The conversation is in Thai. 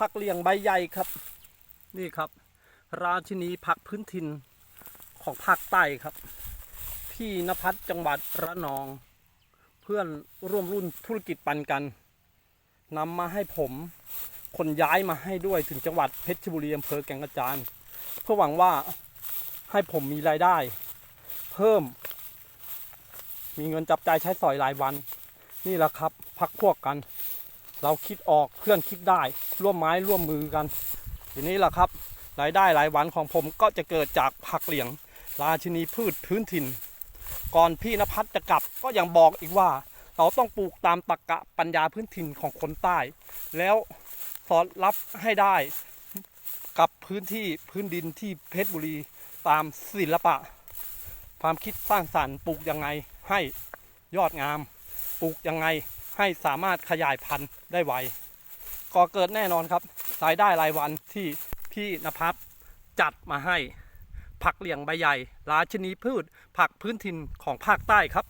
ผักเหลียงใบใหญ่ครับ นี่ครับ ราชินีผักพื้นถิ่นของภาคใต้ครับ พี่นภัสจังหวัดระนอง เพื่อนร่วมรุ่นธุรกิจปันกันนำมาให้ผมคนย้ายมาให้ด้วยถึงจังหวัดเพชรบุรีอำเภอแก่งกระจานเพื่อหวังว่าให้ผมมีรายได้ เพิ่ม มีเงินจับจ่ายใช้สอยรายวัน นี่แหละครับ พักพวกกัน เราคิดออกเพื่อนคิดได้ ร่วมไม้ร่วมมือกัน ทีนี้แหละครับรายได้รายวันของผมก็จะเกิดจากผักเหลียง ราชินีพืชพื้นถิ่น ก่อนพี่นภัสจะกลับก็ยังบอกอีกว่า เราต้องปลูกตามตรรกะปัญญาพื้นถิ่นของคนใต้ แล้วสอดรับให้ได้กับพื้นที่พื้นดินที่เพชรบุรีตามศิลปะ ความคิดสร้างสรรค์ปลูกยังไงให้ยอดงาม ปลูกยังไง ให้สามารถขยายพันธุ์ได้ไวก็เกิดแน่นอนครับรายได้รายวันที่พี่นภัสจัดมาให้ ผักเหลี่ยงใบใหญ่ราชินีพืช ผักพื้นถิ่นของภาคใต้ครับ